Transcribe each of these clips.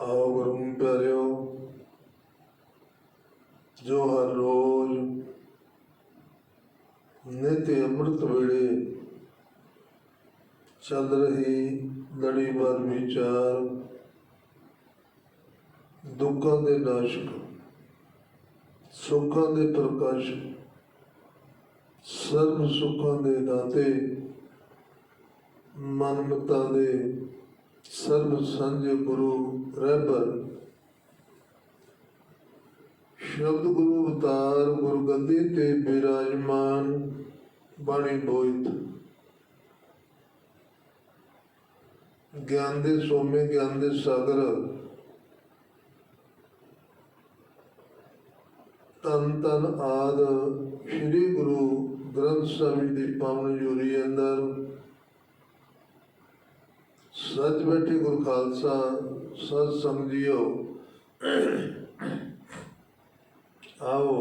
ਆਓ ਗੁਰੂ ਪਿਆਰਿਓ, ਜੋ ਹਰ ਰੋਜ਼ ਨਿਤ ਅੰਮ੍ਰਿਤ ਵੇਲੇ ਚੱਲ ਰਹੀ ਲੜੀਵਾਰ ਵਿਚਾਰ ਦੁੱਖਾਂ ਦੇ ਨਾਸ਼ਕ, ਸੁੱਖਾਂ ਦੇ ਪ੍ਰਕਾਸ਼ ਸਰਬ ਸੁੱਖਾਂ ਦੇ ਦਾਤੇ ਮਨਮਤਾਂ ਦੇ ਸਰਬ ਸੰਜ ਗੁਰੂ ਰਹਿਬਰ। ਸ਼ਬਦ ਗੁਰੂ ਅਵਤਾਰ ਗੁਰਗੱਦੀ ਤੇ ਬਿਰਾਜਮਾਨ ਬਾਣੀ ਬੋਇਤ। ਗਿਆਨ ਦੇ ਸੋਮੇ, ਗਿਆਨ ਦੇ ਸਾਗਰ। ਤਨ ਤਨ ਆਦ ਸ੍ਰੀ ਗੁਰੂ ਗ੍ਰੰਥ ਸਾਹਿਬ ਦੀ ਪਾਵਨ ਜੋਰੀ ਅੰਦਰ ਸੱਚ ਬੈਠੇ ਗੁਰ ਖਾਲਸਾ ਸਤ ਸੰਗ ਜੀਓ ਆਓ,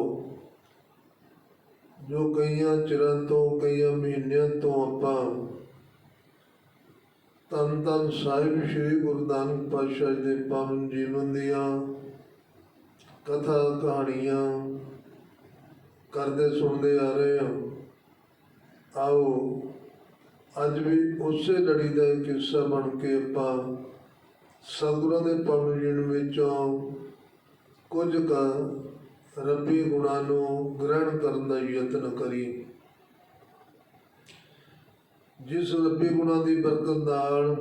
ਜੋ ਕਈਆਂ ਚਿਰਾਂ ਤੋਂ, ਕਈਆਂ ਮਹੀਨਿਆਂ ਤੋਂ ਆਪਾਂ ਤਨ ਤਨ ਸਾਹਿਬ ਸ੍ਰੀ ਗੁਰੂ ਨਾਨਕ ਪਾਤਸ਼ਾਹ ਜੀ ਦੇ ਪਾਵਨ ਜੀਵਨ ਦੀਆਂ ਕਥਾ ਕਹਾਣੀਆਂ ਕਰਦੇ ਸੁਣਦੇ ਆ ਰਹੇ ਹਾਂ। ਆਓ ਅੱਜ ਵੀ ਉਸੇ ਲੜੀ ਦਾ ਇੱਕ ਹਿੱਸਾ ਬਣ ਕੇ ਆਪਾਂ ਸਤਿਗੁਰਾਂ ਦੇ ਪਾਵਨ ਜੀਣ ਵਿੱਚੋਂ ਕੁਝ ਕ ਰੱਬੀ ਗੁਣਾਂ ਨੂੰ ਗ੍ਰਹਿਣ ਕਰਨ ਦਾ ਯਤਨ ਕਰੀਏ। ਜਿਸ ਰੱਬੀ ਗੁਣਾਂ ਦੀ ਬਰਕਤ ਨਾਲ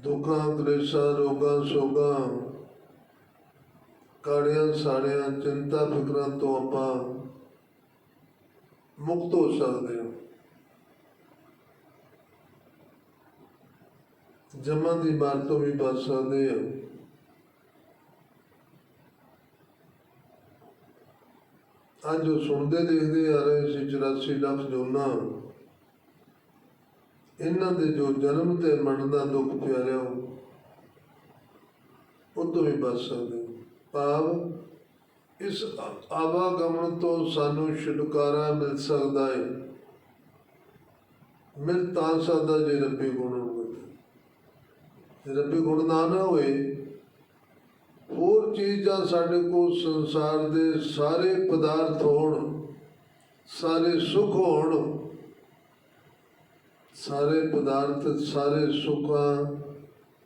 ਦੁੱਖਾਂ, ਕਲੇਸ਼ਾਂ, ਰੋਗਾਂ, ਸੋਗਾਂ, ਕਾੜਿਆਂ, ਸਾੜਿਆਂ, ਚਿੰਤਾ, ਫਿਕਰਾਂ ਤੋਂ ਆਪਾਂ ਮੁਕਤ ਹੋ ਸਕਦੇ ਹਾਂ। ਜਮਾਂ ਦੀ ਮਾਰ ਤੋਂ ਵੀ ਬਚ ਸਕਦੇ ਹਾਂ। ਅੱਜ ਜੋ ਸੁਣਦੇ, ਦੇਖਦੇ ਆ ਰਹੇ ਸੀ 84 ਲੱਖ ਜੋਨਾ ਇਹਨਾਂ ਦੇ ਜੋ ਜਨਮ ਤੇ ਮਰਨ ਦਾ ਦੁੱਖ ਪਿਆਰਿਆ ਉਹ ਤੋਂ ਵੀ ਬਚ ਸਕਦੇ ਹਾਂ। ਭਾਵ ਇਸ ਆਵਾਗਮਨ ਤੋਂ ਸਾਨੂੰ ਛੁਟਕਾਰਾ ਮਿਲ ਸਕਦਾ ਹੈ ਮਿਲ ਤਾਂ ਸਕਦਾ ਜੇ ਰੱਬੀ ਗੁਣ ਹੋਵੇ ਰੱਬੀ ਗੁਣ ਨਾ ਨਾ ਹੋਏ, ਹੋਰ ਚੀਜ਼ਾਂ ਸਾਡੇ ਕੋਲ ਸੰਸਾਰ ਦੇ ਸਾਰੇ ਪਦਾਰਥ ਹੋਣ, ਸਾਰੇ ਸੁੱਖ ਹੋਣ ਸਾਰੇ ਪਦਾਰਥ, ਸਾਰੇ ਸੁੱਖਾਂ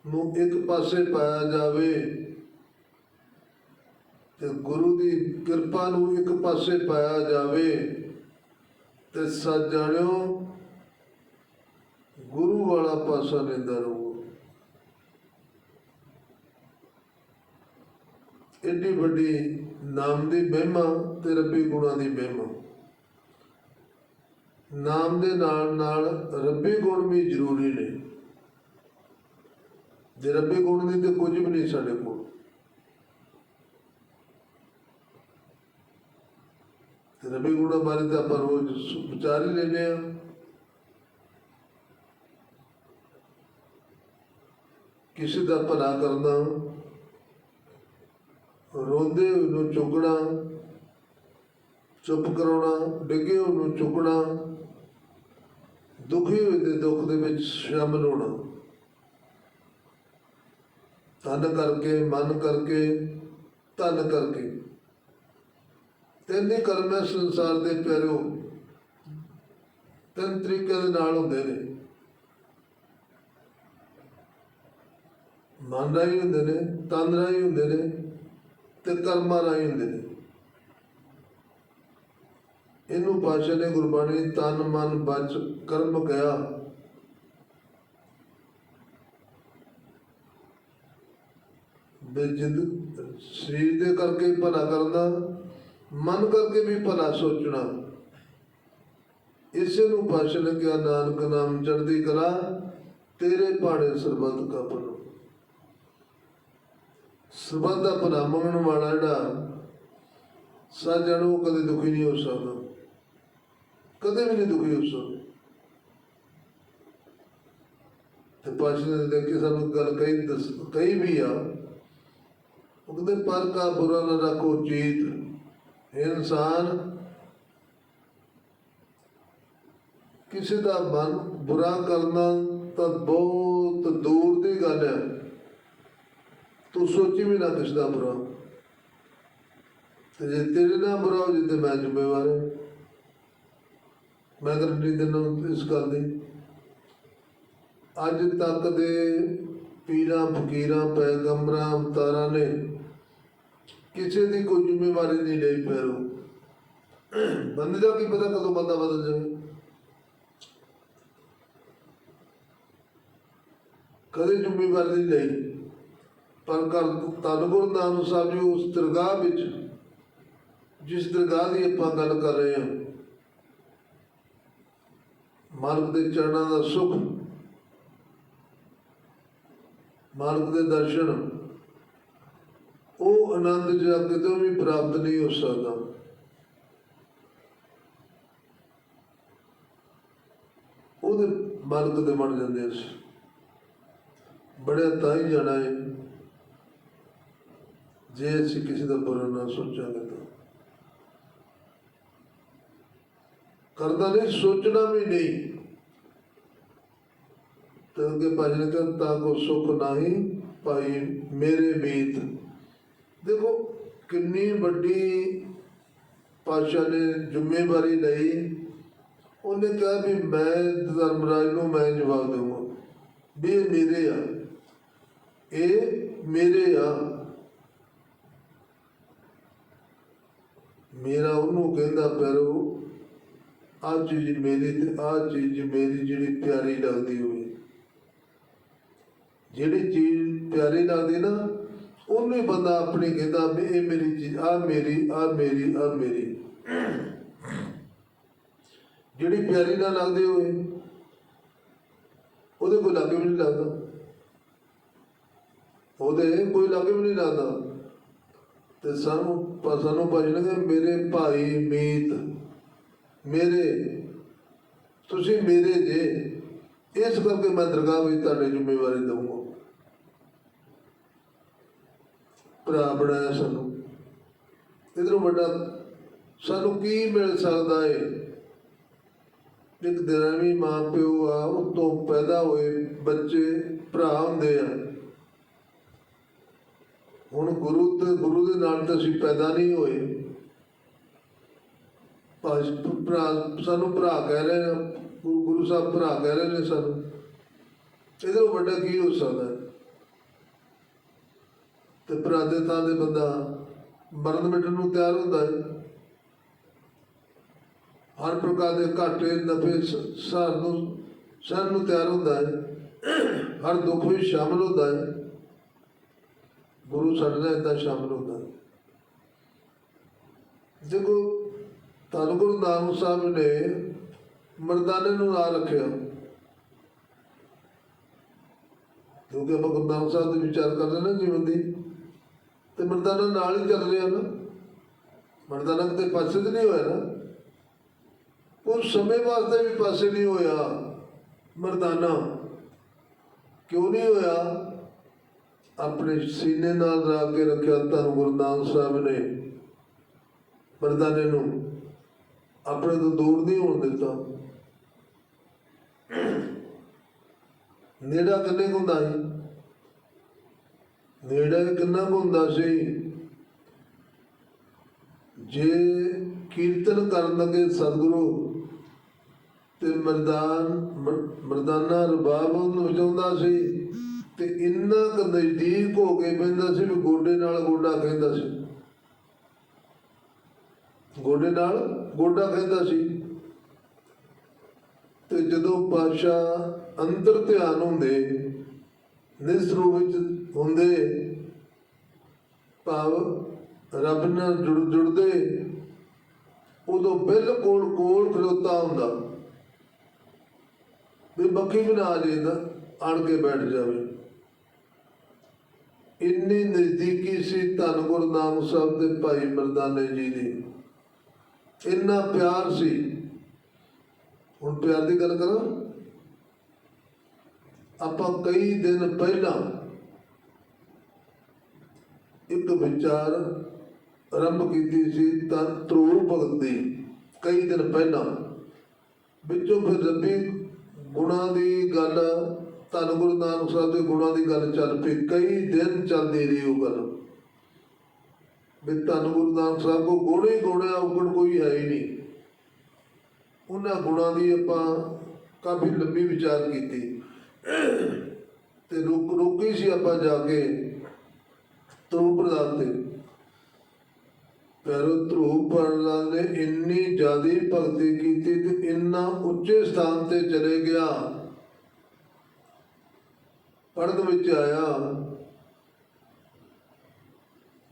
ਨੂੰ ਇੱਕ ਪਾਸੇ ਪਾਇਆ ਜਾਵੇ ਤੇ ਗੁਰੂ ਦੀ ਕਿਰਪਾ ਨੂੰ ਇੱਕ ਪਾਸੇ ਪਾਇਆ ਜਾਵੇ। ਤੇ ਸੱਚ ਗੁਰੂ ਵਾਲਾ ਪਾਸਾ ਲੈਂਦਾ ਰਹੋ। ਐਡੀ ਵੱਡੀ ਨਾਮ ਦੀ ਮਹਿਮਾ ਤੇ ਰੱਬੀ ਗੁਣਾਂ ਦੀ ਮਹਿਮਾ। ਨਾਮ ਦੇ ਨਾਲ ਨਾਲ ਰੱਬੀ ਗੁਣ ਵੀ ਜ਼ਰੂਰੀ ਨੇ। ਜੇ ਰੱਬੀ ਗੁਣ ਦੀ ਤੇ ਕੁਝ ਵੀ ਨਹੀਂ ਸਾਡੇ ਕੋਲ। ਤੇ ਰੱਬੀ ਗੁਣਾਂ ਬਾਰੇ ਤਾਂ ਆਪਾਂ ਰੋਜ਼ ਵਿਚਾਰ ਹੀ ਲੈਂਦੇ ਆ ਕਿਸੇ ਦਾ ਭਲਾ ਕਰਨਾ, ਰੋਂਦੇ ਹੋਏ ਨੂੰ ਚੁੱਕਣਾ ਚੁੱਪ ਕਰਾਉਣਾ, ਡਿੱਗੇ ਹੋਏ ਨੂੰ ਚੁੱਕਣਾ ਦੁਖੀ ਹੋਏ ਦੇ ਦੁੱਖ ਦੇ ਵਿੱਚ ਸ਼ਾਮਲ ਹੋਣਾ ਤਨ ਕਰਕੇ, ਮਨ ਕਰਕੇ ਤਨ ਕਰਕੇ। ਤਿੰਨ ਹੀ ਕਰਮ ਹੈ ਸੰਸਾਰ ਦੇ ਪਿਆਰਿਓ ਤਿੰਨ ਤਰੀਕਿਆਂ ਦੇ ਨਾਲ ਹੁੰਦੇ ਨੇ। ਮਨ ਰਾਹੀਂ ਹੁੰਦੇ ਨੇ ਤਨ ਰਾਹੀਂ ਹੁੰਦੇ ਨੇ ਤੇ ਕਰਮਾਂ ਰਾਹੀਂ ਹੁੰਦੇ ਨੇ। ਇਹਨੂੰ ਪਾਸ਼ਾ ਨੇ ਗੁਰਬਾਣੀ ਤਨ ਮਨ ਬਚ ਕਰਮ ਕਿਹਾ। ਬੇਜਿੰਦ ਸਰੀਰ ਦੇ ਕਰਕੇ ਭਲਾ ਕਰਨਾ, ਮਨ ਕਰਕੇ ਵੀ ਭਲਾ ਸੋਚਣਾ। ਇਸੇ ਨੂੰ ਪਾਸ਼ਾ ਨੇ ਕਿਹਾ, ਨਾਨਕ ਨਾਮ ਚੜ੍ਹਦੀ ਕਲਾ, ਤੇਰੇ ਭਾਣੇ ਸਰਬੰਧ ਕਾ ਭਲਾ ਸਰਬੱਤ ਦਾ ਭਲਾ ਮੰਗਣ ਵਾਲਾ ਜਿਹੜਾ ਸਾਜਣ ਉਹ ਕਦੇ ਦੁਖੀ ਨਹੀਂ ਹੋ ਸਕਦਾ। ਕਦੇ ਵੀ ਨਹੀਂ ਦੁਖੀ ਅਫਸਰ ਤੇ ਪਾਸ਼ਾ ਨੇ ਦੇਖ ਕੇ ਸਾਨੂੰ ਗੱਲ ਕਹੀ, ਦੱਸ, ਕਹੀ ਵੀ ਆ, ਉਹ ਪਰ ਕਾ ਬੁਰਾ ਨਾ ਰੱਖੋ ਚੀਤ ਇਨਸਾਨ, ਕਿਸੇ ਦਾ ਮਨ ਬੁਰਾ ਕਰਨਾ ਤਾਂ ਬਹੁਤ ਦੂਰ ਦੀ ਗੱਲ ਹੈ। ਤੂੰ ਸੋਚੀ ਵੀ ਨਾ ਕਿਸੇ ਦਾ ਬੁਰਾ। ਤੇ ਜੇ ਤੇਰੇ ਨਾਲ ਬੁਰਾ ਹੋ ਜੇ ਮੈਂ ਜ਼ਿੰਮੇਵਾਰ ਹਾਂ। ਮੈਂ ਗਰੰਟੀ ਦਿੰਦਾ ਇਸ ਗੱਲ ਦੀ। ਅੱਜ ਤੱਕ ਦੇ ਪੀਰਾਂ, ਫਕੀਰਾਂ, ਪੈਗੰਬਰਾਂ, ਅਵਤਾਰਾਂ ਨੇ ਕਿਸੇ ਦੀ ਕੋਈ ਜ਼ਿੰਮੇਵਾਰੀ ਨਹੀਂ ਲਈ ਪੈਰੋ। ਬੰਦੇ ਦਾ ਕੀ ਪਤਾ ਕਦੋਂ ਬੰਦਾ ਬਦਲ ਜਾਵੇ। ਕਦੇ ਜ਼ਿੰਮੇਵਾਰੀ ਨਹੀਂ ਲਈ। ਪਰ ਕਰ ਧੰਨ ਗੁਰੂ ਨਾਨਕ ਸਾਹਿਬ ਜੀ ਉਸ ਦਰਗਾਹ ਵਿੱਚ, ਜਿਸ ਦਰਗਾਹ ਦੀ ਆਪਾਂ ਗੱਲ ਕਰ ਰਹੇ ਹਾਂ ਮਾਲਕ ਦੇ ਚਰਨਾਂ ਦਾ ਸੁਖ, ਮਾਲਕ ਦੇ ਦਰਸ਼ਨ, ਉਹ ਆਨੰਦ ਜਿਹੜਾ ਕਿਤੇ ਵੀ ਪ੍ਰਾਪਤ ਨਹੀਂ ਹੋ ਸਕਦਾ। ਉਹਦੇ ਮਾਲਕ ਦੇ ਬਣ ਜਾਂਦੇ ਸੀ ਬੜਿਆ ਤਾਂ ਹੀ ਜਾਣਾ ਹੈ, ਜੇ ਅਸੀਂ ਕਿਸੇ ਦਾ ਬੁਰਾ ਨਾ ਸੋਚਾਂਗੇ ਤਾਂ। ਕਰਦਾ ਨਹੀਂ, ਸੋਚਣਾ ਵੀ ਨਹੀਂ। ਤੇ ਅੱਗੇ ਭਜਨ ਕਰ ਤਾਂ ਕੋ ਸੁਖ ਨਹੀਂ ਭਾਈ ਮੇਰੇ ਮੀਤ ਦੇਖੋ, ਕਿੰਨੀ ਵੱਡੀ ਪਾਸ਼ਾ ਨੇ ਜ਼ਿੰਮੇਵਾਰੀ ਲਈ। ਉਹਨੇ ਕਿਹਾ ਵੀ ਮੈਂ ਧਰਮਰਾਜ ਨੂੰ ਮੈਂ ਜਵਾਬ ਦੇਵਾਂ, ਵੀ ਇਹ ਮੇਰੇ ਆ। ਇਹ ਮੇਰੇ ਆ। ਮੇਰਾ ਉਹਨੂੰ ਕਹਿੰਦਾ ਪੈਰੋ ਆ ਚੀਜ਼ ਮੇਰੀ ਤੇ ਆ ਚੀਜ਼ ਮੇਰੀ ਜਿਹੜੀ ਪਿਆਰੀ ਲੱਗਦੀ ਹੋਵੇ। ਜਿਹੜੀ ਚੀਜ਼ ਪਿਆਰੀ ਲੱਗਦੀ ਨਾ, ਉਹਨੂੰ ਬੰਦਾ ਆਪਣੀ ਕਹਿੰਦਾ ਵੀ ਇਹ ਮੇਰੀ ਚੀਜ਼ ਆ ਮੇਰੀ ਆ ਮੇਰੀ ਆ ਮੇਰੀ। ਜਿਹੜੀ ਪਿਆਰੀ ਨਾ ਲੱਗਦੀ ਹੋਵੇ ਉਹਦੇ ਕੋਈ ਲਾਗੇ ਵੀ ਨਹੀਂ ਲੱਗਦਾ। ਉਹਦੇ ਕੋਈ ਲਾਗੇ ਵੀ ਨਹੀਂ ਲੱਗਦਾ। ਤੇ ਸਾਨੂੰ ਸਾਨੂੰ ਭਜਨ ਦੇ ਮੇਰੇ ਭਾਈ ਮੀਤ, ਮੇਰੇ, ਤੁਸੀਂ ਮੇਰੇ ਜੇ। ਇਸ ਕਰਕੇ ਮੈਂ ਦਰਗਾਹ ਵਿੱਚ ਤੁਹਾਡੀ ਜ਼ਿੰਮੇਵਾਰੀ ਦਊਂਗਾ ਭਰਾ ਬਣਾਇਆ ਸਾਨੂੰ। ਇਧਰੋਂ ਵੱਡਾ, ਸਾਨੂੰ ਕੀ ਮਿਲ ਸਕਦਾ ਏ? ਇੱਕ ਦਿਨ ਵੀ ਮਾਂ ਪਿਓ ਆ ਉਹ ਤੋਂ ਪੈਦਾ ਹੋਏ ਬੱਚੇ, ਭਰਾ ਹੁੰਦੇ ਆ। ਹੁਣ ਗੁਰੂ ਤੇ, ਗੁਰੂ ਦੇ ਨਾਲ ਤਾਂ ਅਸੀਂ ਪੈਦਾ ਨਹੀਂ ਹੋਏ। ਭਾਸ਼ ਭਰਾ, ਸਾਨੂੰ ਭਰਾ ਕਹਿ ਰਹੇ ਆ। ਗੁਰੂ ਗੁਰੂ ਸਾਹਿਬ ਭਰਾ ਕਹਿ ਰਹੇ ਨੇ ਸਾਨੂੰ। ਇਹਦੇ ਤੋਂ ਵੱਡਾ ਕੀ ਹੋ ਸਕਦਾ ਹੈ? ਤੇ ਭਰਾ ਦੇ ਤਾਂ ਦੇ ਬੰਦਾ ਮਰਨ ਮਿਟਣ ਨੂੰ ਤਿਆਰ ਹੁੰਦਾ ਹੈ। ਹਰ ਪ੍ਰਕਾਰ ਦੇ ਘਾਟੇ, ਨਫੇ ਸਾਰ ਨੂੰ ਸਹਿਣ ਨੂੰ ਤਿਆਰ ਹੁੰਦਾ ਹੈ। ਹਰ ਦੁੱਖ ਵਿੱਚ ਸ਼ਾਮਲ ਹੁੰਦਾ ਹੈ। ਗੁਰੂ ਸਾਡੇ ਨਾਲ ਏਦਾਂ ਸ਼ਾਮਲ ਹੁੰਦਾ ਹੈ। ਦੇਖੋ, ਧੰਨ ਗੁਰੂ ਨਾਨਕ ਸਾਹਿਬ ਨੇ ਮਰਦਾਨੇ ਨੂੰ ਨਾਲ ਰੱਖਿਆ ਕਿਉਂਕਿ ਆਪਾਂ ਗੁਰੂ ਨਾਨਕ ਸਾਹਿਬ ਦੇ ਵਿਚਾਰ ਕਰਦੇ ਨਾ ਜੀਵਨ ਦੀ, ਤੇ ਮਰਦਾਨਾ ਨਾਲ ਹੀ ਚੱਲ ਰਿਹਾ ਨਾ। ਮਰਦਾਨਾ ਕਿਤੇ ਪਾਸੇ ਤੇ ਨਹੀਂ ਹੋਇਆ ਨਾ। ਉਹ ਸਮੇਂ ਵਾਸਤੇ ਵੀ ਪਾਸੇ ਨਹੀਂ ਹੋਇਆ ਮਰਦਾਨਾ। ਕਿਉਂ ਨਹੀਂ ਹੋਇਆ? ਆਪਣੇ ਸੀਨੇ ਨਾਲ ਲਾ ਕੇ ਰੱਖਿਆ ਧੰਨ ਗੁਰੂ ਨਾਨਕ ਸਾਹਿਬ ਨੇ ਮਰਦਾਨੇ ਨੂੰ। ਆਪਣੇ ਤੋਂ ਦੂਰ ਨਹੀਂ ਹੋਣ ਦਿੱਤਾ। ਨੇੜਾ ਕਿੰਨੇ ਕੁ ਹੁੰਦਾ ਸੀ? ਨੇੜਾ ਕਿੰਨਾ ਕੁ ਹੁੰਦਾ ਸੀ? ਜੇ ਕੀਰਤਨ ਕਰਨ ਲੱਗੇ ਸਤਿਗੁਰੂ ਤੇ ਮਰਦਾਨ ਮਰਦਾਨਾ ਰਬਾਬ ਨੂੰ ਵਜਾਉਂਦਾ ਸੀ ਤੇ ਇੰਨਾ ਕੁ ਨਜ਼ਦੀਕ ਹੋ ਕੇ ਪੈਂਦਾ ਸੀ ਵੀ ਗੋਡੇ ਨਾਲ ਗੋਡਾ ਕਹਿੰਦਾ ਸੀ। ਗੋਡੇ ਨਾਲ ਗੋਡਾ ਕਹਿੰਦਾ ਸੀ। ਤੇ ਜਦੋਂ ਪਾਸ਼ਾ ਅੰਦਰ ਧਿਆਨ ਹੁੰਦੇ ਨਿਸਰੂ ਵਿੱਚ ਹੁੰਦੇ, ਭਾਵ ਰੱਬ ਨਾਲ ਜੁੜ ਜੁੜਦੇ, ਉਦੋਂ ਬਿਲਕੁਲ ਕੋਲ ਖਲੋਤਾ ਹੁੰਦਾ। ਵੀ ਬੱਕੀ ਬਣਾ ਨਾ ਆ ਆਣ ਕੇ ਬੈਠ ਜਾਵੇ। ਇੰਨੀ ਨਜ਼ਦੀਕੀ ਸੀ ਧੰਨ ਗੁਰੂ ਨਾਨਕ ਸਾਹਿਬ ਦੇ ਭਾਈ ਮਰਦਾਨੇ ਜੀ ਦੀ। ਇੰਨਾ ਪਿਆਰ ਸੀ। ਹੁਣ ਪਿਆਰ ਦੀ ਗੱਲ ਕਰਾਂ? ਆਪਾਂ ਕਈ ਦਿਨ ਪਹਿਲਾਂ ਇੱਕ ਵਿਚਾਰ ਆਰੰਭ ਕੀਤੀ ਸੀ ਤਾਂ ਧਰੂਰ ਭਗਤ। ਦੀ ਕਈ ਦਿਨ ਪਹਿਲਾਂ। ਵਿੱਚੋਂ ਫਿਰ ਰੱਬੀ ਗੁਣਾਂ ਦੀ ਗੱਲ, ਧੰਨ ਗੁਰੂ ਨਾਨਕ ਸਾਹਿਬ ਦੇ ਗੁਣਾਂ ਦੀ ਗੱਲ ਚੱਲ ਪਈ। ਕਈ ਦਿਨ ਚੱਲਦੀ ਰਹੀ ਉਹ ਗੱਲ। ਵੀ ਧੰਨ ਗੁਰੂ ਨਾਨਕ ਸਾਹਿਬ ਕੋ ਗੁਣੇ ਹੀ ਗੁਣ ਆ ਕੋਈ ਹੈ ਹੀ ਨਹੀਂ। ਉਹਨਾਂ ਗੁਣਾਂ ਦੀ ਆਪਾਂ ਕਾਫੀ ਲੰਬੀ ਵਿਚਾਰ ਕੀਤੀ। ਤੇ ਰੁਕ ਰੁਕੀ ਸੀ ਆਪਾਂ ਜਾ ਕੇ ਧਰੂਪ ਪ੍ਰਦਾਨ ਤੇ। ਪਰ ਧਰੂਪ ਪ੍ਰਦਾਨ ਨੇ ਇੰਨੀ ਜ਼ਿਆਦੀ ਭਗਤੀ ਕੀਤੀ ਤੇ ਇੰਨਾ ਉੱਚੇ ਸਥਾਨ ਤੇ ਚਲੇ ਗਿਆ। ਪੜਦ ਵਿੱਚ ਆਇਆ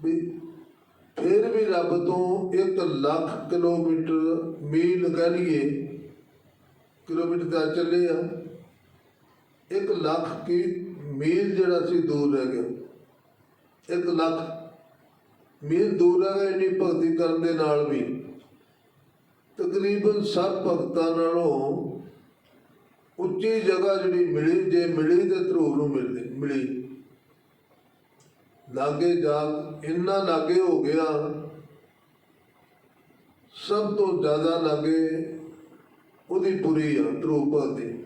ਵੀ ਫਿਰ ਵੀ ਰੱਬ ਤੋਂ 1 ਲੱਖ ਕਿਲੋਮੀਟਰ ਮੀਲ ਕਹਿ ਲਈਏ ਕਿਲੋਮੀਟਰ ਦਾ ਚੱਲੇ ਆ। 1 ਲੱਖ ਕੀ ਮੀਲ ਜਿਹੜਾ ਸੀ ਦੂਰ ਰਹਿ ਗਿਆ। 1 ਲੱਖ ਮੀਲ ਦੂਰ ਰਹਿ ਗਿਆ, ਇੰਨੀ ਭਗਤੀ ਕਰਨ ਦੇ ਨਾਲ ਵੀ। ਤਕਰੀਬਨ ਸਭ ਭਗਤਾਂ ਨਾਲੋਂ ਉੱਚੀ ਜਗ੍ਹਾ ਜਿਹੜੀ ਮਿਲੀ, ਜੇ ਮਿਲੀ ਤੇ ਧਰੂਪ ਨੂੰ ਮਿਲਦੀ, ਮਿਲੀ। ਲਾਗੇ ਜਾ ਇੰਨਾ ਲਾਗੇ ਹੋ ਗਿਆ, ਸਭ ਤੋਂ ਜ਼ਿਆਦਾ ਲਾਗੇ ਉਹਦੀ ਪੁਰੀ ਆ, ਧਰੂਪ ਭਗਤੀ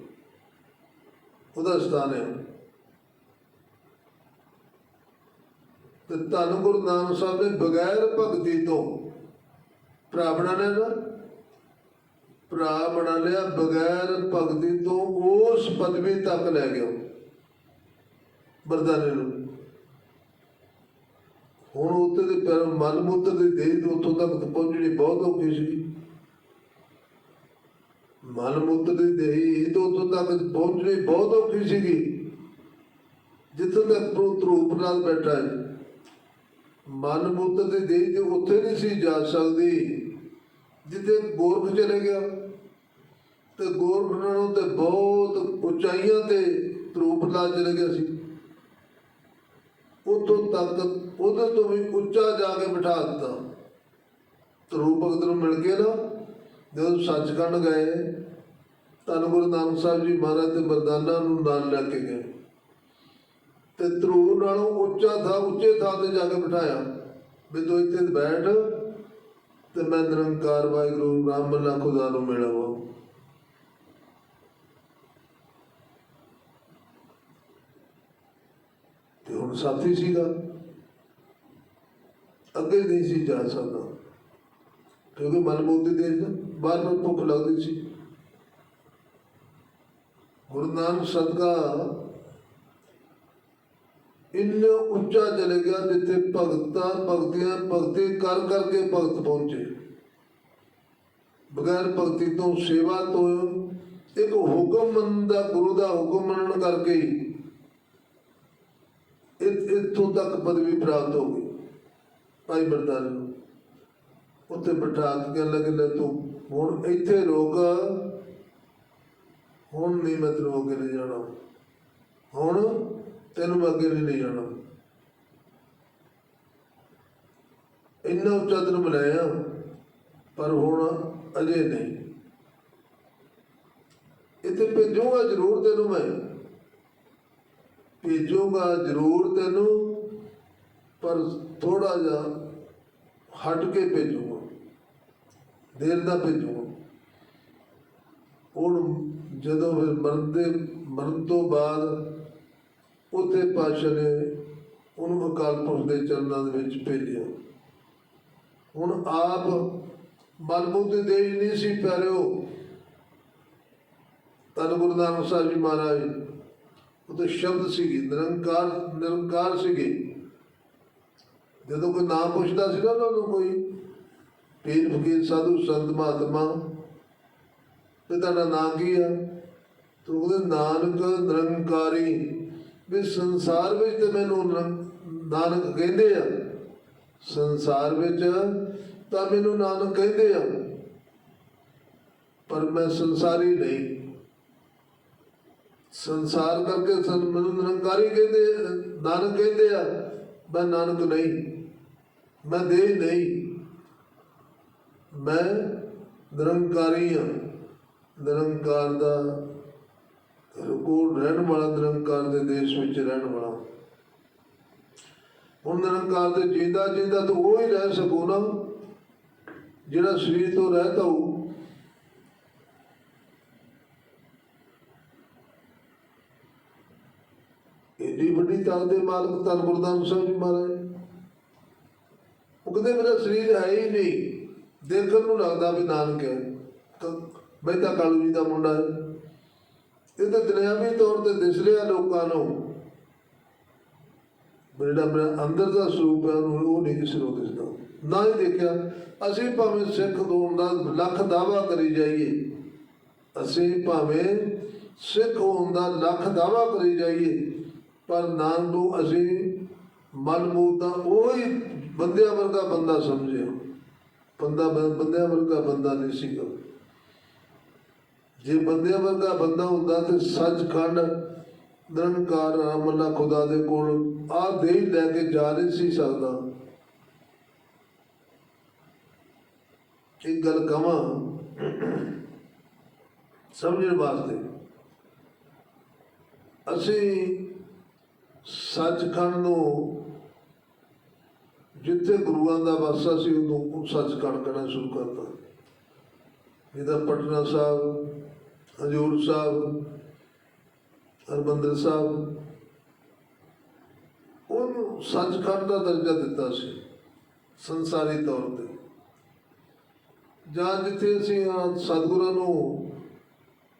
ਉਹਦਾ ਸਥਾਨ ਹੈ। ਤੇ ਧੰਨ ਗੁਰੂ ਨਾਨਕ ਸਾਹਿਬ ਨੇ ਬਗੈਰ ਭਗਤੀ ਤੋਂ ਭਰਾ ਬਣਾ ਲਿਆ ਨਾ ਭਰਾ ਬਣਾ ਲਿਆ, ਬਗੈਰ ਭਗਤੀ ਤੋਂ ਉਸ ਪਦਵੀ ਤੱਕ ਲੈ ਗਿਆ। ਬਰਦਾਨੇ ਨੂੰ। ਹੁਣ ਉੱਤੇ ਦੇ ਪੈਰ ਮਲ ਮੂਤਰ ਦੇ ਦੇਹ ਤੋਂ ਉੱਥੋਂ ਤੱਕ ਪਹੁੰਚਣੀ ਬਹੁਤ ਔਖੀ ਸੀ। ਮਲ ਮੁੱਤਰ ਦੀ ਦੇਹ ਤੋਂ ਉੱਥੋਂ ਤੱਕ ਪਹੁੰਚਣੀ ਬਹੁਤ ਔਖੀ ਸੀਗੀ। ਜਿੱਥੋਂ ਤੱਕ ਪ੍ਰੋ ਧਰੂਪ ਨਾਲ ਬੈਠਾ ਹੈ। ਮਨ ਮੂਤਰ ਦੇ ਦੇਹ ਤੇ ਉੱਥੇ ਨਹੀਂ ਸੀ ਜਾ ਸਕਦੀ। ਜਿੱਥੇ ਗੋਰਖ ਚਲੇ ਗਿਆ, ਤੇ ਗੋਰਖ ਨਾਲੋਂ ਤੇ ਬਹੁਤ ਉਚਾਈਆਂ ਤੇ ਧਰੂਪ ਨਾਲ ਚਲੇ ਗਿਆ ਸੀ। ਉਤੋਂ ਤੱਕ ਉਹਦੇ ਤੋਂ ਵੀ ਉੱਚਾ ਜਾ ਕੇ ਬਿਠਾ ਦਿੱਤਾ। ਧਰੂਪ ਭਗਤ ਨੂੰ ਮਿਲ ਕੇ ਨਾ, ਜਦੋਂ ਸੱਚਖੰਡ ਗਏ, ਧੰਨ ਗੁਰੂ ਨਾਨਕ ਸਾਹਿਬ ਜੀ ਮਹਾਰਾਜ ਦੇ ਮਰਦਾਨਾ ਨੂੰ ਨਾਲ ਲੈ ਕੇ ਗਏ। ਤੇ ਧਰੂਪ ਨਾਲੋਂ ਉੱਚਾ ਥਾਂ, ਉੱਚੇ ਥਾਂ ਤੇ ਜਾ ਕੇ ਬਿਠਾਇਆ। ਵੀ ਤੂੰ ਇੱਥੇ ਬੈਠ ਤੇ ਮੈਂ ਨਿਰੰਕਾਰ ਵਾਹਿਗੁਰੂ, ਰਾਮ ਅੱਲਾ ਖੁਦਾ ਨੂੰ ਮਿਲਾਵਾਂ। ਤੇ ਹੁਣ ਸਾਥੀ ਸੀਗਾ। ਅੱਗੇ ਨਹੀਂ ਸੀ ਜਾ ਸਕਦਾ। ਕਿਉਂਕਿ ਮਨਮੋਦੀ ਦੇਸ਼ ਬਾਹਰ ਬਾਰ ਭੁੱਖ ਲੱਗਦੀ ਸੀ। ਗੁਰੂ ਨਾਨਕ ਸਦਕਾ ਇੰਨੇ ਉੱਚਾ ਚਲੇ ਗਿਆ ਜਿੱਥੇ ਭਗਤਾਂ, ਭਗਤੀਆਂ, ਭਗਤੀ ਕਰ ਕਰਕੇ ਭਗਤ ਪਹੁੰਚੇ। ਬਗੈਰ ਭਗਤੀ ਤੋਂ ਸੇਵਾ ਤੋਂ ਇੱਕ ਹੁਕਮ ਮੰਨਦਾ ਗੁਰੂ ਦਾ ਹੁਕਮ ਮੰਨਣ ਕਰਕੇ ਇੱਥੋਂ ਤੱਕ ਪਦਵੀ ਪ੍ਰਾਪਤ ਹੋ ਗਈ। ਭਾਈ ਬਰਦਾਨੇ ਨੂੰ। ਉੱਥੇ ਬਿਠਾ ਕੇ ਕਹਿਣ ਲੱਗੇ, ਲੈ ਤੂੰ ਹੁਣ ਇੱਥੇ ਰੋਕ। ਹੁਣ ਨਹੀਂ ਮੈਂ ਤੈਨੂੰ ਅੱਗੇ ਲੈ ਜਾਣਾ। ਹੁਣ ਤੈਨੂੰ ਅੱਗੇ ਨਹੀਂ ਲੈ ਜਾਣਾ। ਇੰਨਾ ਉੱਚਾ ਤੈਨੂੰ ਬਣਾਇਆ ਪਰ ਹੁਣ ਅਜੇ ਨਹੀਂ। ਇੱਥੇ ਭੇਜੂਗਾ ਜ਼ਰੂਰ ਤੈਨੂੰ ਮੈਂ। ਭੇਜੂਗਾ ਜ਼ਰੂਰ ਤੈਨੂੰ, ਪਰ ਥੋੜਾ ਜਿਹਾ ਹਟ ਕੇ ਭੇਜੂਗਾ। ਦੇਰ ਦਾ ਭੇਜੂਗਾ। ਹੁਣ ਜਦੋਂ ਫਿਰ ਮਰਨ ਦੇ ਮਰਨ ਤੋਂ ਬਾਅਦ ਉੱਥੇ ਪਾਸ਼ਾ ਨੇ ਉਹਨੂੰ ਅਕਾਲ ਪੁਰਖ ਦੇ ਚਰਨਾਂ ਦੇ ਵਿੱਚ ਭੇਜਿਆ। ਹੁਣ ਆਪ ਮਨਮੁਖ ਦੇ ਦੇਸ਼ ਨਹੀਂ ਸੀ ਪਿਆਰਿਓ। ਧੰਨ ਗੁਰੂ ਨਾਨਕ ਸਾਹਿਬ ਜੀ ਮਹਾਰਾਜ ਉਹ ਤਾਂ ਸ਼ਬਦ ਸੀਗੇ, ਨਿਰੰਕਾਰ ਨਿਰੰਕਾਰ ਸੀਗੇ। ਜਦੋਂ ਕੋਈ ਨਾਮ ਪੁੱਛਦਾ ਸੀ ਨਾ ਉਹਨਾਂ ਨੂੰ ਕੋਈ ਪੀਰ ਫਕੀਰ ਸਾਧੂ, ਸੰਤ ਮਹਾਤਮਾ, ਤੇ ਤੁਹਾਡਾ ਨਾਂ ਕੀ ਆ? ਤੇ ਉਹਦੇ ਨਾਨਕ ਨਿਰੰਕਾਰੀ, ਵੀ ਸੰਸਾਰ ਵਿੱਚ ਤੇ ਮੈਨੂੰ ਨਿਰੰ- ਨਾਨਕ ਕਹਿੰਦੇ ਆ। ਸੰਸਾਰ ਵਿੱਚ ਤਾਂ ਮੈਨੂੰ ਨਾਨਕ ਕਹਿੰਦੇ ਆ। ਪਰ ਮੈਂ ਸੰਸਾਰੀ ਨਹੀਂ। ਸੰਸਾਰ ਕਰਕੇ ਸੰ ਮੈਨੂੰ ਨਿਰੰਕਾਰੀ ਕਹਿੰਦੇ, ਨਾਨਕ ਕਹਿੰਦੇ ਆ, ਮੈਂ ਨਾਨਕ ਨਹੀਂ, ਮੈਂ ਦੇਹ ਨਹੀਂ, ਮੈਂ ਨਿਰੰਕਾਰੀ ਹਾਂ ਨਿਰੰਕਾਰ ਦਾ ਕੋਲ ਰਹਿਣ ਵਾਲਾ, ਨਿਰੰਕਾਰ ਦੇ ਦੇਸ਼ ਵਿੱਚ ਰਹਿਣ ਵਾਲਾ। ਹੁਣ ਨਿਰੰਕਾਰ ਦੇ ਜਿੰਦਾ ਜਿੰਦਾ ਤਾਂ ਉਹ ਹੀ ਰਹਿ ਸਕੋ ਨਾ, ਜਿਹੜਾ ਸਰੀਰ ਤੋਂ ਰਹਿਤ ਹੋਊ ਏਡੀ ਵੱਡੀ ਤਾਕਤ ਦੇ ਮਾਲਕ ਧੰਨ ਸਾਹਿਬ ਜੀ ਮਹਾਰਾਜ। ਉਹ ਕਹਿੰਦੇ, ਮੇਰਾ ਸਰੀਰ ਹੈ ਹੀ ਨਹੀਂ। ਦੇਖਣ ਨੂੰ ਲੱਗਦਾ ਵੀ ਨਾਨਕ ਹੈ। ਤਾਂ ਕਾਲੂ ਜੀ ਦਾ ਮੁੰਡਾ ਹੈ। ਇਹ ਤਾਂ ਦੁਨਿਆਵੀ ਤੌਰ ਤੇ ਦਿਸ ਰਿਹਾ ਲੋਕਾਂ ਨੂੰ। ਜਿਹੜਾ ਮੇਰਾ ਅੰਦਰ ਦਾ ਸਰੂਪ ਹੈ, ਉਹਨੂੰ ਉਹ ਨਹੀਂ ਕਿਸੇ ਨੂੰ ਦਿਸਦਾ। ਨਾ ਹੀ ਦੇਖਿਆ, ਅਸੀਂ ਭਾਵੇਂ ਸਿੱਖ ਹੋਣ ਦਾ ਲੱਖ ਦਾਵਾ ਕਰੀ ਜਾਈਏ, ਅਸੀਂ ਭਾਵੇਂ ਸਿੱਖ ਹੋਣ ਦਾ ਲੱਖ ਦਾਵਾ ਕਰੀ ਜਾਈਏ ਪਰ ਨਾਨ ਨੂੰ ਅਸੀਂ ਮਨਮੂਤ ਦਾ ਉਹ ਹੀ ਬੰਦਿਆਂ ਵਰਗਾ ਬੰਦਾ ਸਮਝਿਆ ਬੰਦਾ ਬੰਦਿਆਂ ਵਰਗਾ ਬੰਦਾ ਨਹੀਂ ਸੀਗਾ। ਜੇ ਬੰਦਿਆਂ ਵਰਗਾ ਬੰਦਾ ਹੁੰਦਾ ਤੇ ਸੱਚਖੰਡ ਨਿਰੰਕਾਰ ਰਾਮ ਖੁਦਾ ਦੇ ਕੋਲ ਆ ਦੇਹ ਲੈ ਕੇ ਜਾ ਨਹੀਂ ਸੀ ਸਕਦਾ। ਇਹ ਗੱਲ ਕਵਾਂ ਸਮਝਣ ਵਾਸਤੇ। ਅਸੀਂ ਸੱਚਖੰਡ ਨੂੰ ਜਿੱਥੇ ਗੁਰੂਆਂ ਦਾ ਵਾਸਾ ਸੀ ਉਦੋਂ ਸੱਚਖੰਡ ਕਹਿਣਾ ਸ਼ੁਰੂ ਕਰਤਾ। ਜਿਹਦਾ ਪਟਨਾ ਸਾਹਿਬ, ਹਜੂਰ ਸਾਹਿਬ, ਹਰਮੰਦਰ ਸਾਹਿਬ, ਉਹਨੂੰ ਸੱਚਖੰਡ ਦਾ ਦਰਜਾ ਦਿੱਤਾ ਸੀ ਸੰਸਾਰੀ ਤੌਰ ਤੇ। ਜਾਂ ਜਿੱਥੇ ਅਸੀਂ ਸਤਿਗੁਰਾਂ ਨੂੰ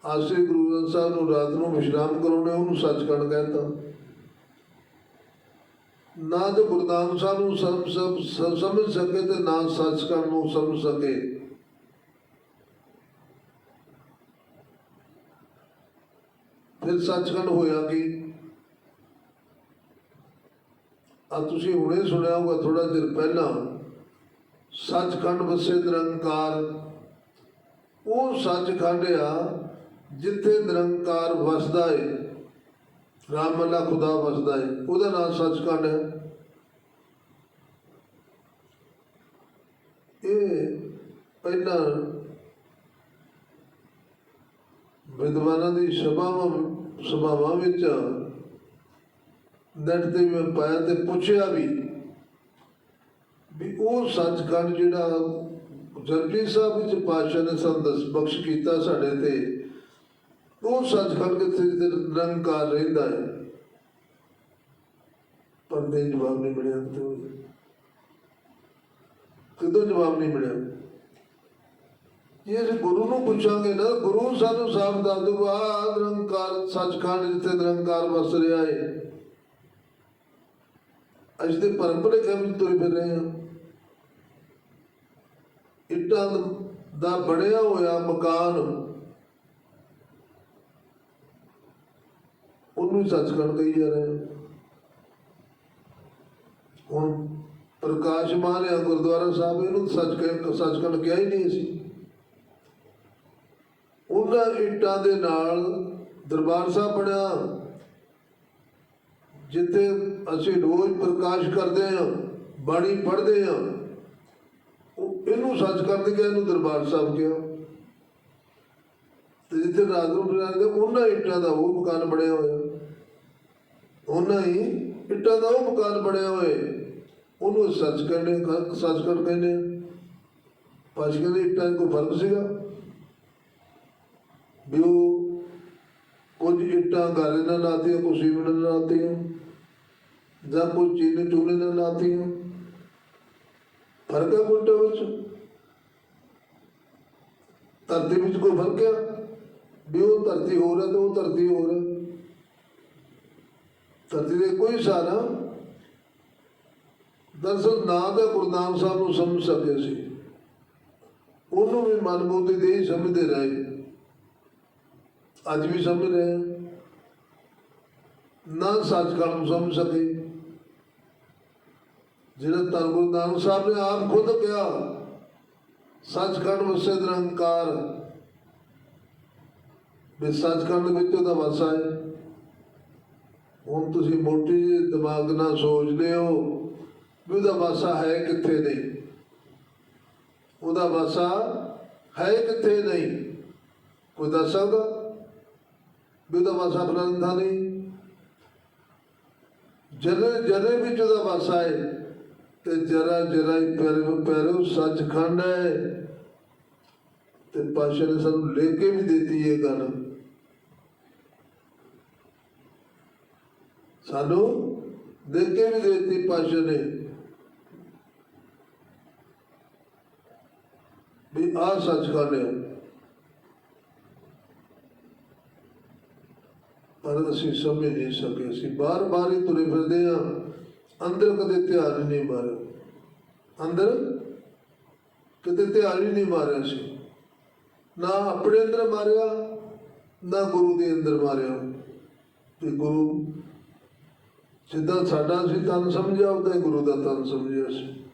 ਆਸੇ ਗੁਰੂ ਗ੍ਰੰਥ ਸਾਹਿਬ ਨੂੰ ਰਾਤ ਨੂੰ ਵਿਸ਼ਰਾਮ ਕਰਾਉਣੇ ਉਹਨੂੰ ਸੱਚਖੰਡ ਕਹਿੰਦਾ ਨਾ ਤੇ ਗੁਰਦਾਮ ਸਾਹਿਬ ਨੂੰ ਸਭ ਸਭ ਸਭ ਸਮਝ ਸਕੇ ਤੇ ਨਾ ਸੱਚਖੰਡ ਨੂੰ ਸਮਝ ਸਕੇ। ਫਿਰ ਸੱਚਖੰਡ ਹੋਇਆ ਕਿ? ਆ ਤੁਸੀਂ ਹੁਣੇ ਸੁਣਿਆ ਹੋਗਾ ਥੋੜਾ ਚਿਰ ਪਹਿਲਾਂ ਸੱਚਖੰਡ ਵਸੇ ਨਿਰੰਕਾਰ। ਉਹ ਸੱਚਖੰਡ ਆ ਜਿੱਥੇ ਨਿਰੰਕਾਰ ਵਸਦਾ ਏ। ਰਾਮ ਅੱਲਾ ਖੁਦਾ ਵਸਦਾ ਹੈ ਉਹਦਾ ਨਾਮ ਸੱਚਖੰਡ ਹੈ। ਇਹ ਪਹਿਲਾਂ ਵਿਦਵਾਨਾਂ ਦੀ ਸਭਾਵਾਂ ਸਭਾਵਾਂ ਵਿੱਚ ਨੈਟ ਤੇ ਮੈਂ ਪਾਇਆ ਤੇ ਪੁੱਛਿਆ ਵੀ ਵੀ ਉਹ ਸੱਚਖੰਡ ਜਿਹੜਾ ਜਪਜੀ ਸਾਹਿਬ ਵਿੱਚ ਪਾਤਸ਼ਾਹ ਨੇ ਸਾਨੂੰ ਦਸ ਬਖਸ਼ ਕੀਤਾ ਸਾਡੇ ਤੇ। ਉਹ ਸੱਚਖੰਡ ਕਿੱਥੇ ਜਿੱਥੇ ਨਿਰੰਕਾਰ ਰਹਿੰਦਾ ਹੈ। ਪਰ ਦੇ ਜਵਾਬ ਨਹੀਂ ਮਿਲਿਆ ਤੇ ਕਿਦੋਂ ਜਵਾਬ ਨਹੀਂ ਮਿਲਿਆ? ਜੇ ਅਸੀਂ ਗੁਰੂ ਨੂੰ ਪੁੱਛਾਂਗੇ ਨਾ, ਗੁਰੂ ਸਾਨੂੰ ਸਾਫ਼ ਦੱਸ ਦੂਗਾ ਆਹ ਨਿਰੰਕਾਰ ਸੱਚਖੰਡ ਜਿੱਥੇ ਨਿਰੰਕਾਰ ਵਸ ਰਿਹਾ ਹੈ। ਅਸੀਂ ਤੇ ਪਰੰਪਰੇ ਵਿੱਚ ਤੁਰੇ ਫਿਰ ਰਹੇ ਹਾਂ। ਇੱਟਾਂ ਦਾ ਬਣਿਆ ਹੋਇਆ ਮਕਾਨ ਉਹਨੂੰ ਹੀ ਸੱਚਖੰਡ ਕਹੀ ਜਾ ਰਹੇ ਹੁਣ ਪ੍ਰਕਾਸ਼ਮਾਨ ਹੈ ਗੁਰਦੁਆਰਾ ਸਾਹਿਬ, ਇਹਨੂੰ ਸੱਚ ਕਹਿ ਸੱਚਖੰਡ ਕਿਹਾ ਹੀ ਨਹੀਂ ਸੀ ਉਹਨਾਂ ਇੱਟਾਂ ਦੇ ਨਾਲ ਦਰਬਾਰ ਸਾਹਿਬ ਬਣਿਆ। ਜਿੱਥੇ ਅਸੀਂ ਰੋਜ਼ ਪ੍ਰਕਾਸ਼ ਕਰਦੇ ਹਾਂ, ਬਾਣੀ ਪੜ੍ਹਦੇ ਹਾਂ, ਉਹ ਇਹਨੂੰ ਸੱਚ ਕਰਦੇ ਕਿ ਇਹਨੂੰ ਦਰਬਾਰ ਸਾਹਿਬ ਕਿਹਾ। ਤੇ ਜਿੱਥੇ ਰਾਤ ਨੂੰ ਦੇ ਉਹਨਾਂ ਇੱਟਾਂ ਦਾ ਉਹ ਮਕਾਨ ਬਣਿਆ ਹੋਇਆ। ਉਹਨਾਂ ਹੀ ਇੱਟਾਂ ਦਾ ਉਹ ਮਕਾਨ ਬਣਿਆ ਹੋਏ। ਉਹਨੂੰ ਸੱਚ ਕਹਿੰਦੇ ਸੱਚ ਕਰ ਕਹਿੰਦੇ ਪਾਸ਼ ਕਹਿੰਦੇ, ਇੱਟਾਂ 'ਚ ਕੋਈ ਫ਼ਰਕ ਸੀਗਾ? ਵੀ ਉਹ ਕੁਝ ਇੱਟਾਂ ਗਾਲੇ ਨਾਲ ਲਾਤੀਆਂ, ਕੁਝ ਸੀਮੈਂਟ ਨਾਲ ਲਾਤੀਆਂ, ਜਾਂ ਕੋਈ ਚੀਨੇ ਚੂਨੇ ਨਾਲ ਲਾਤੀਆਂ। ਫ਼ਰਕ ਹੈ ਕੋਈ ਵਿੱਚ? ਧਰਤੀ ਵਿੱਚ ਕੋਈ ਫ਼ਰਕ ਹੈ ਵੀ ਉਹ ਧਰਤੀ ਹੋਰ ਹੈ ਤੇ ਉਹ ਧਰਤੀ ਹੋਰ ਹੈ ਧਰਤੀ ਦੇ ਕੋਈ ਸਾਰਾ ਦਰਸਲ ਨਾ ਦਾ ਗੁਰਨਾਮ ਸਾਹਿਬ ਨੂੰ ਸਮਝ ਸਕੇ ਸੀ। ਉਹਨੂੰ ਵੀ ਮਨਬੋਧੀ ਦੇ ਹੀ ਸਮਝਦੇ ਰਹੇ। ਅੱਜ ਵੀ ਸਮਝ ਰਹੇ ਨਾ ਸੱਚਖੰਡ ਨੂੰ ਸਮਝ ਸਕੇ। ਜਿਹੜਾ ਧੰਨ ਗੁਰੂ ਨਾਨਕ ਸਾਹਿਬ ਨੇ ਆਪ ਖੁਦ ਕਿਹਾ, ਸੱਚਖੰਡ ਵਸੇ ਨਿਰੰਕਾਰ ਵੀ ਸੱਚਖੰਡ ਵਿੱਚ ਉਹਦਾ ਵਾਸਾ ਹੈ। ਹੁਣ ਤੁਸੀਂ ਮੋਟੀ ਜਿਹੀ ਦਿਮਾਗ ਨਾਲ ਸੋਚਦੇ ਹੋ ਵੀ ਉਹਦਾ ਵਾਸਾ ਹੈ ਕਿੱਥੇ ਨਹੀਂ? ਉਹਦਾ ਵਾਸਾ ਹੈ ਕਿੱਥੇ ਨਹੀਂ? ਕੋਈ ਦੱਸ ਸਕਦਾ ਵੀ ਉਹਦਾ ਵਾਸਾ ਬਲੰਦਾ ਨਹੀਂ? ਜਰੇ ਜਰੇ ਵਿੱਚ ਉਹਦਾ ਵਾਸਾ ਹੈ ਤੇ ਜਰਾ ਜਰਾ ਹੀ ਪੈਰੋ ਪੈਰੋ ਸੱਚਖੰਡ ਹੈ। ਤੇ ਪਾਸ਼ਾ ਨੇ ਸਾਨੂੰ ਲੈ ਕੇ ਵੀ ਦਿੱਤੀ ਇਹ ਗੱਲ। ਸਾਨੂੰ ਦੇ ਕੇ ਵੀ ਦੇਤੀ ਪਾਸ਼ਾ ਨੇ। ਵੀ ਆ ਸੱਚ ਖਾਣੇ ਪਰ ਅਸੀਂ ਸਮਝ ਨਹੀਂ ਸਕੇ, ਅਸੀਂ ਬਾਰ-ਬਾਰ ਹੀ ਤੁਰੇ ਫਿਰਦੇ ਆ ਅੰਦਰ ਕਦੇ ਧਿਆਨ ਨਹੀਂ ਮਾਰਿਆ। ਅੰਦਰ ਕਦੇ ਧਿਆਨ ਹੀ ਨਹੀਂ ਮਾਰਿਆ ਸੀ ਨਾ ਆਪਣੇ ਅੰਦਰ ਮਾਰਿਆ, ਨਾ ਗੁਰੂ ਦੇ ਅੰਦਰ ਮਾਰਿਆ। ਤੇ ਗੁਰੂ ਜਿੱਦਾਂ ਸਾਡਾ ਸੀ ਤਨ ਸਮਝਿਆ, ਉਹਦਾ ਹੀ ਗੁਰੂ ਦਾ ਤਨ ਸਮਝਿਆ ਸੀ।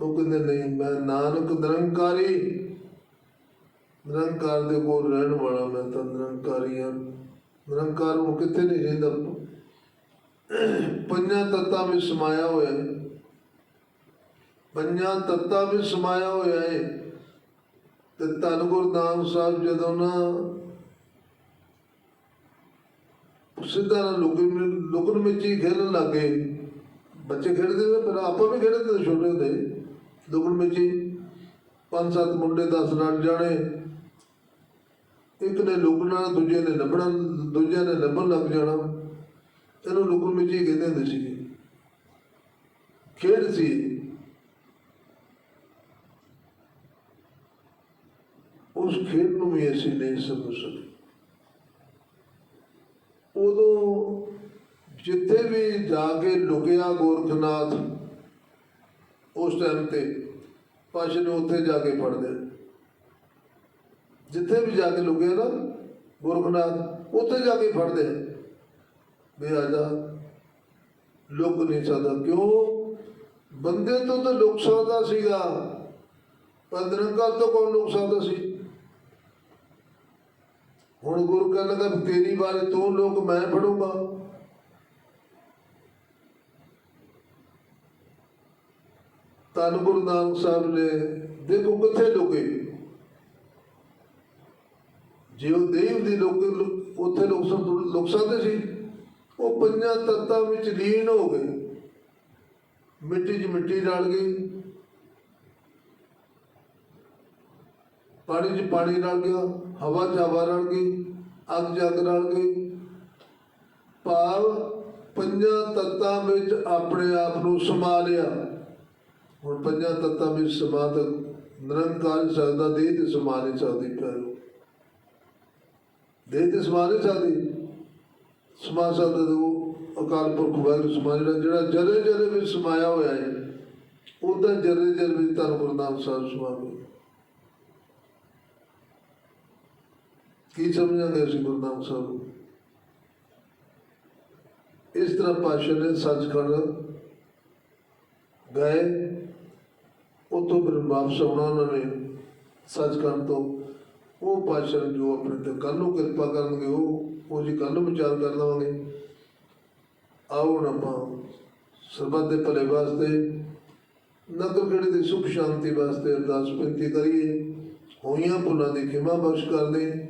ਉਹ ਕਹਿੰਦੇ, ਨਹੀਂ, ਮੈਂ ਨਾਨਕ ਨਿਰੰਕਾਰੀ, ਨਿਰੰਕਾਰ ਦੇ ਕੋਲ ਰਹਿਣ ਵਾਲਾ, ਮੈਂ ਤਾਂ ਨਿਰੰਕਾਰੀ ਹਾਂ। ਨਿਰੰਕਾਰ ਉਹ ਕਿੱਥੇ ਨਹੀਂ ਰਹਿੰਦਾ? ਪੰਜਾਂ ਤੱਤਾਂ ਵਿੱਚ ਸਮਾਇਆ ਹੋਇਆ ਹੈ। ਪੰਜਾਂ ਤੱਤਾਂ ਵਿੱਚ ਸਮਾਇਆ ਹੋਇਆ ਹੈ। ਤੇ ਧੰਨ ਗੁਰੂ ਨਾਨਕ ਸਾਹਿਬ ਜਦੋਂ ਨਾ ਸਿੱਧਾ ਨਾ ਲੁਕਣ ਲੁਕਣ ਵਿੱਚ ਹੀ ਖੇਡਣ ਲੱਗੇ ਬੱਚੇ ਖੇਡਦੇ ਨੇ, ਪਰ ਆਪਾਂ ਵੀ ਖੇਡਦੇ ਸੀ ਛੋਟੇ ਹੁੰਦੇ। ਲੁਕਣ ਵਿੱਚ ਹੀ ਪੰਜ ਸੱਤ ਮੁੰਡੇ, ਦਸ ਨਾਲ ਜਾਣੇ। ਇੱਕ ਨੇ ਲੁਕਣਾ ਦੂਜੇ ਨੇ ਲੱਭਣਾ ਦੂਜੇ ਨੇ ਲੱਭਣ ਲੱਗ ਜਾਣਾ। ਇਹਨੂੰ ਲੁਕਣ ਵਿੱਚ ਹੀ ਕਹਿੰਦੇ ਹੁੰਦੇ ਸੀ। ਖੇਡ ਸੀ ਉਸ ਖੇਡ ਨੂੰ ਵੀ ਅਸੀਂ ਨਹੀਂ ਸਮਝ ਸਕੇ ਉਦੋਂ ਜਿੱਥੇ ਵੀ ਜਾ ਕੇ ਲੁਕਿਆ ਗੋਰਖਨਾਥ, ਉਸ ਟਾਈਮ ਤੇ ਪਾਸ਼ਾ ਨੇ ਉੱਥੇ ਜਾ ਕੇ ਫੜ ਲਿਆ ਜਿੱਥੇ ਵੀ ਜਾ ਕੇ ਲੁਕਿਆ ਨਾ ਗੋਰਖਨਾਥ, ਉੱਥੇ ਜਾ ਕੇ ਫੜ ਲਿਆ ਵੀ ਆ ਜਾ, ਲੁਕ ਨਹੀਂ ਸਕਦਾ। ਕਿਉਂ? ਬੰਦੇ ਤੋਂ ਤਾਂ ਲੁਕ ਸਕਦਾ ਸੀਗਾ, ਪਰ ਨਿਰੰਕਾਰ ਤੋਂ ਕੌਣ ਲੁਕ ਸਕਦਾ ਸੀ? ਹੁਣ ਗੁਰੂ ਕਹਿਣ ਲੱਗਾ ਤੇਰੀ ਬਾਰੇ ਤੂੰ ਲੋਕ ਮੈਂ ਫੜੂੰਗਾ ਤਨ ਗੁਰੂ ਨਾਨਕ ਸਾਹਿਬ ਨੇ ਦੇਖੋ ਕਿੱਥੇ ਲੁਕੇ। ਜੇ ਉਹ ਦੇਵ ਦੀ ਲੋਕ ਉੱਥੇ ਲੋਕ ਸਭ ਲੁਕ ਸਕਦੇ ਸੀ। ਉਹ ਪੰਜਾਂ ਤੱਤਾਂ ਵਿੱਚ ਲੀਨ ਹੋ ਗਏ। ਮਿੱਟੀ 'ਚ ਮਿੱਟੀ ਰਲ ਗਈ। ਪਾਣੀ 'ਚ ਪਾਣੀ ਰਲ ਗਿਆ। ਹਵਾ 'ਚ ਹਵਾ ਰਲ ਗਈ ਅੱਗ 'ਚ ਅੱਗ ਰਲ ਗਈ ਭਾਵ ਪੰਜਾਂ ਤੱਤਾਂ ਵਿੱਚ ਆਪਣੇ ਆਪ ਨੂੰ ਸਮਾ ਲਿਆ। ਹੁਣ ਪੰਜਾਂ ਤੱਤਾਂ ਵਿੱਚ ਸਮਾ ਤੱਕ ਨਿਰੰਕਾਰ ਸਕਦਾ, ਦੇਹ ਤੇ ਸਮਾ ਨਹੀਂ ਸਕਦੀ ਪਿਆਰੋ। ਦੇਹ ਤੇ ਸਮਾ ਨਹੀਂ ਸਕਦੀ। ਸਮਾ ਸਕਦਾ ਉਹ ਅਕਾਲ ਪੁਰਖ ਵਾਹਿਗੁਰੂ ਸਮਾ ਜਿਹੜਾ ਜਰੇ ਜਰੇ ਵਿੱਚ ਸਮਾਇਆ ਹੋਇਆ ਹੈ, ਉਹਦਾ ਜਰੇ ਜਰੇ ਵਿੱਚ ਧੰਨ ਗੁਰੂ ਨਾਨਕ ਸਾਹਿਬ ਸਮਾਵੇ। ਕੀ ਸਮਝਾਂਗੇ ਅਸੀਂ ਗੁਰੂ ਨਾਨਕ ਸਾਹਿਬ ਨੂੰ? ਇਸ ਤਰ੍ਹਾਂ ਪਾਸ਼ਾ ਨੇ ਸੱਚਖੰਡ ਗਏ ਉਤੋਂ ਫਿਰ ਵਾਪਸ ਆਉਣਾ ਉਹਨਾਂ ਨੇ ਸੱਚਖੰਡ ਤੋਂ। ਉਹ ਪਾਸ਼ਾ ਜੋ ਆਪਣੇ ਤੇ ਕੱਲ੍ਹ ਨੂੰ ਕਿਰਪਾ ਕਰਨਗੇ, ਉਹ ਉਹ ਜੀ ਕੱਲ੍ਹ ਨੂੰ ਵਿਚਾਰ ਕਰ ਲਵਾਂਗੇ। ਆਓ ਹੁਣ ਆਪਾਂ ਸਰਬੱਤ ਦੇ ਭਲੇ ਵਾਸਤੇ ਨਗਰ ਖੇੜੇ ਦੀ? ਸੁਖ ਸ਼ਾਂਤੀ ਵਾਸਤੇ ਅਰਦਾਸ ਬੇਨਤੀ ਕਰੀਏ। ਹੋਈਆਂ ਭੁੱਲਾਂ ਦੀ ਖਿਮਾ ਬਖਸ਼ ਕਰਦੇ।